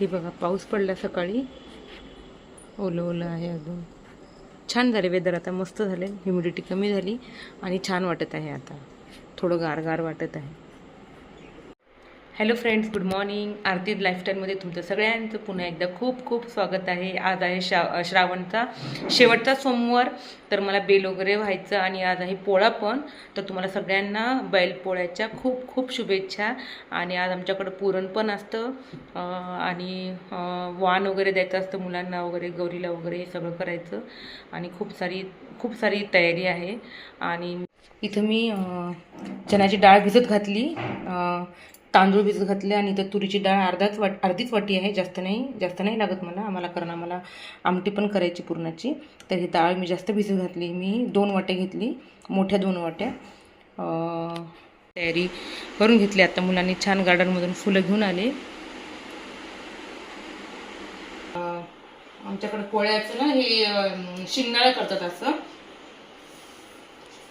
हे बघा पाऊस पडला सकाळी. ओलं ओलं आहे अजून. छान झाले वेदर आता मस्त झाले. ह्युमिडिटी कमी झाली आणि छान वाटत आहे आता. थोडं गार गार वाटत आहे. Hello friends good morning Aarti लाईफस्टाईलमध्ये तुमचं सगळ्यांचं पुन्हा एकदा खूप खूप स्वागत आहे. आज आहे श्रा श्रावणचा शेवटचा सोमवार तर मला बेल वगैरे व्हायचं आणि आज आहे पोळा पण. तर तुम्हाला सगळ्यांना बैलपोळ्याच्या खूप खूप शुभेच्छा. आणि आज आमच्याकडं पुरण पण असतं. आणि वाण वगैरे द्यायचं असतं मुलांना वगैरे गौरीला वगैरे हे सगळं करायचं. आणि खूप सारी खूप सारी तयारी आहे. आणि इथं मी चण्याची डाळ भिजत घातली. तांदूळ भिजत घातले आणि त्या तुरीची डाळ अर्धाच वाट अर्धीच वाटी आहे जास्त नाही जास्त नाही लागत मला. आम्हाला कारण आम्हाला आमटी पण करायची पुरणाची. तर ही डाळ मी जास्त भिजत घातली. मी दोन वाट्या घेतली मोठ्या दोन वाट्या. तयारी करून घेतली. आता मुलांनी छान गार्डनमधून फुलं घेऊन आले. आमच्याकडे पोळ्याचं ना हे अं, शिंगणाळं करतात असं.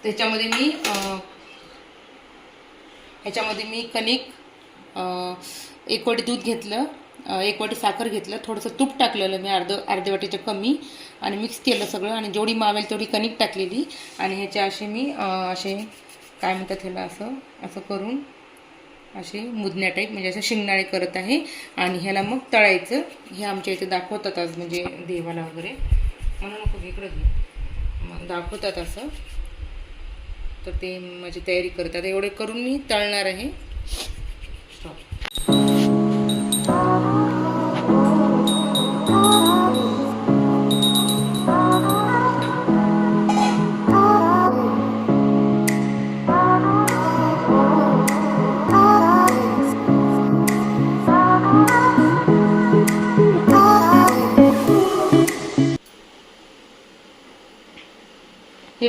त्याच्यामध्ये मी ह्याच्यामध्ये मी कणिक एक वाटी दूध घेतलं एक वाटी साखर घेतलं थोडंसं तूप टाकलेलं मी अर्ध अर्ध्या वाटीच्या कमी आणि मिक्स केलं सगळं आणि जेवढी मावेल तेवढी कणिक टाकलेली आणि ह्याचे असे मी असे काय म्हणतात ह्याला असं असं करून असे मुदण्या टाईप म्हणजे असं शिंगणाळे करत आहे आणि ह्याला मग तळायचं. हे आमच्या इथे दाखवतात आज म्हणजे देवाला वगैरे. म्हणून नको इकडं घे मग दाखवतात असं. तर ते माझी तयारी करतात. एवढे करून मी तळणार आहे. हे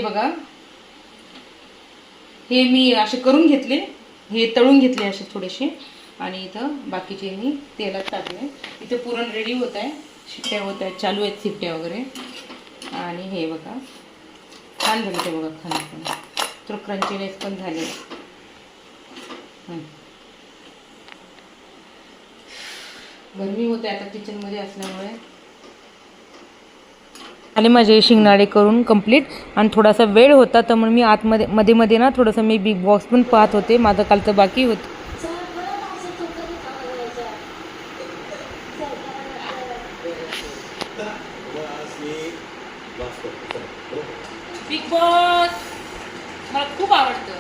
बघा. हे मी असे करून घेतले. हे तळून घेतले असे थोडेसे. आणि इथं बाकीचे मी तेलात टाकले. इथं पुरण रेडी होत आहे. शिट्ट्या होत आहेत. चालू आहेत शिट्ट्या वगैरे. आणि हे बघा. छान झाले ते बघा खाणं पण. तर क्रंचीनेस पण झाले. हं. गरमी होते आता किचनमध्ये असल्यामुळे. आणि माझे शिंगणाडे करून कंप्लीट आणि थोडासा वेळ होता तर म्हणून मी आतमध्ये मध्ये मध्ये ना थोडंसं मी बिग बॉक्स पण पाहत होते. माझं काल तर बाकी होतं. बिग बॉस मला खूप आवडतं.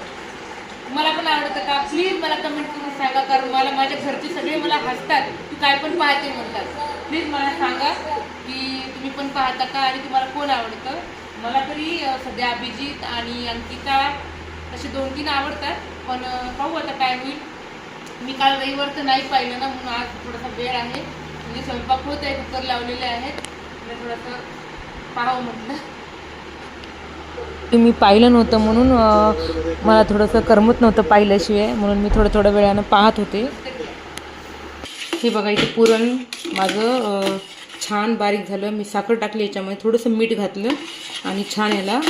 मला पण आवडतं का? प्लीज मला कमेंट करून सांगा कारण मला माझ्या घरचे सगळे मला हसतात. तू काय पण पाहते म्हणतात. प्लीज मला सांगा. पाहता का आणि तुम्हाला कोण आवडतं? मला तरी सध्या अभिजित आणि अंकिता असे दोन तीन आवडतात पण पाहू आता काय होईल. मी काल रविवार तर नाही पाहिलं ना म्हणून आज थोडासा वेळ आहे. म्हणजे स्वयंपाक होत आहे कुकर लावलेले आहेत. थोडंसं पाहावं म्हटलं. मी पाहिलं नव्हतं म्हणून मला थोडंसं करमत नव्हतं पाहिल्याशिवाय म्हणून मी थोडं थोड्या वेळानं पाहत होते. हे बघा इथे पुरण माझं छान बारीक झालं. मी साखर टाकली याच्यामध्ये थोडंसं मीठ घातलं आणि छान याला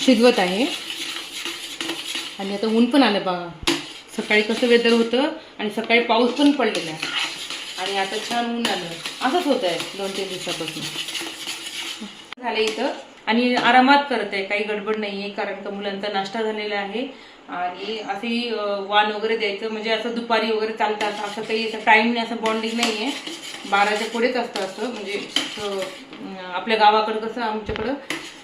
शिजवत आहे. आणि आता ऊन पण आलं बघा. सकाळी कसं वेदर होतं आणि सकाळी पाऊस पण पडलेला आणि आता छान ऊन आलं. असंच होत आहे दोन तीन दिवसापासून. झालं इथं. आणि आरामात करत आहे. काही गडबड नाही आहे कारण का मुलांचा नाश्ता झालेला आहे. आणि असंही वान वाण वगैरे द्यायचं म्हणजे असं दुपारी वगैरे चालतात असं काही असं टाईम नाही असं बॉन्डिंग नाही आहे बाराच्या पुढेच असतं असं म्हणजे आपल्या गावाकडं कसं आमच्याकडं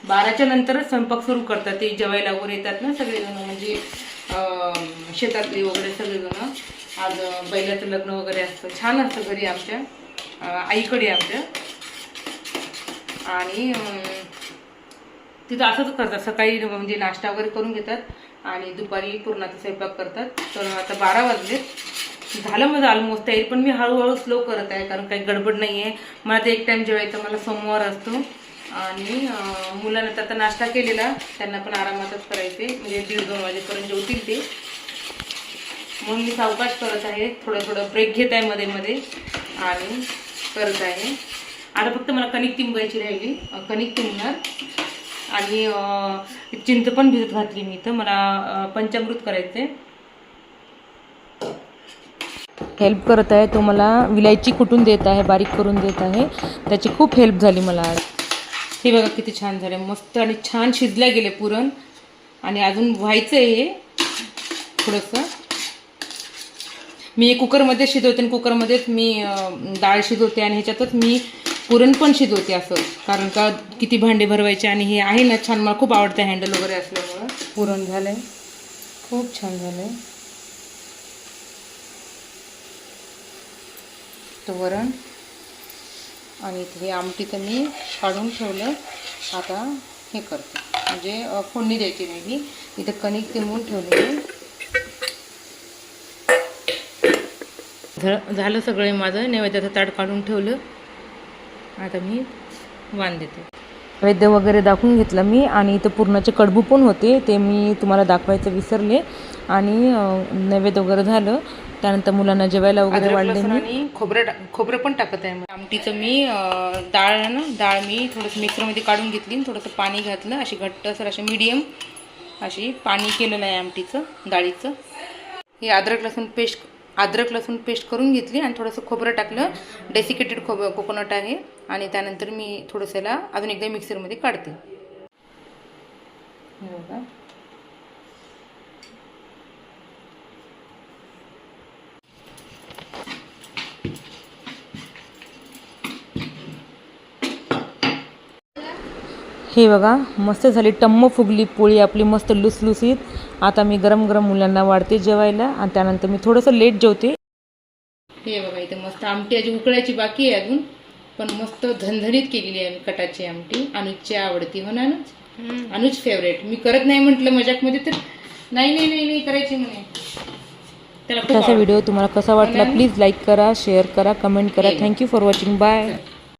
बाराच्या नंतरच स्वयंपाक सुरू करतात. ते जेवायला वगैरे येतात ना सगळेजण म्हणजे शेतातली शेतातले वगैरे सगळेजण. आज बैलाचं लग्न वगैरे असतं. छान असतं घरी आमच्या आईकडे आमच्या. आणि तिथं असंच करतात. सकाळी म्हणजे नाश्ता वगैरे करून घेतात आणि दुपारी पूर्णाचा स्वयंपाक करतात. तर आता बारा वाजले. झालं माझं ऑलमोस्ट तयारी पण मी हळूहळू स्लो करत आहे कारण काही गडबड नाही आहे मला ते एक टाईम जेवायचं मला सोमवार असतो. आणि मुलांना तर आता नाश्ता केलेला. त्यांना पण आरामातच करायचे. म्हणजे दीड दोन वाजेपर्यंत जेवतील ते. म्हणून मी सावकाश करत आहे. थोडं थोडं ब्रेक घेत आहे मध्ये मध्ये. आणि करत आहे. आता फक्त मला कणिक तिंबायची राहिली. कणिक तिंबणार. आणि चिंच पण भिजत घातली मी इथं. मला पंचामृत करायचे हेल्प करत आहे तो मला. विलायची कुटून देत आहे बारीक करून देत आहे. त्याची खूप हेल्प झाली मला हे बघा किती छान झाले मस्त आणि छान शिजल्या गेले पुरण. आणि अजून व्हायचं आहे हे. थोडंसं. मी कुकरमध्ये शिजवते आणि कुकरमध्येच मी डाळ शिजवते आणि ह्याच्यातच मी पुरण पण शिजवते असं. कारण का किती भांडे भरवायचे आणि हे आहे ना छान मला खूप आवडतं हँडल वगैरे असल्यामुळं. पुरण झालंय. खूप छान झालंय. तो वरण. आणि हे आमटी तर मी काढून ठेवलं आता हे करते. म्हणजे फोडणी द्यायची नाही ही इथं कणिक तिमून ठेवलेली झ- झालं सगळं माझं. नैवेद्याचं ताट काढून ठेवलं. आता मी वाण देते. नैवेद्य वगैरे दाखवून घेतलं मी आणि इथं पूर्णाचे कडबू पण होते ते मी तुम्हाला दाखवायचं विसरले. आणि नैवेद्य वगैरे झालं. त्यानंतर मुलांना जेवायला वगैरे वाढले मी. आणि खोबरं खोबरं पण टाकत आहे आमटीचं मी डाळ आहे ना डाळ मी थोडंसं मिक्सरमध्ये काढून घेतली आणि थोडंसं पाणी घातलं. अशी घट्ट सर अशी मीडियम अशी पाणी केलेलं आहे आमटीचं डाळीचं. हे अद्रक लसूण पेस्ट अद्रक लसूण पेस्ट करून घेतली आणि थोडंसं खोबरं टाकलं. डेसिकेटेड खोब कोकोनट आहे. आणि त्यानंतर मी थोडंसं याला अजून एकदा मिक्सरमध्ये काढते. बघा. हे बघा मस्त झाली टम्म फुगली पोळी आपली मस्त लुसलुसीत आता मी गरम गरम मुलांना वाढते जेवायला आणि त्यानंतर मी थोडंसं लेट जेवते. हे बघा इथे मस्त आमटी अशी उकळायची बाकी आहे अजून. पण मस्त झणझणीत केलेली आहे कटाची आमटी. अनुजची आवडती हो ना अनुज? अनुज फेवरेट मी करत नाही म्हटलं मजाकमध्ये तर. नाही नाही नाही नाही करायची म्हणे. त्याला. व्हिडिओ तुम्हाला कसा वाटला प्लीज लाईक करा शेअर करा कमेंट करा. Thank you for watching bye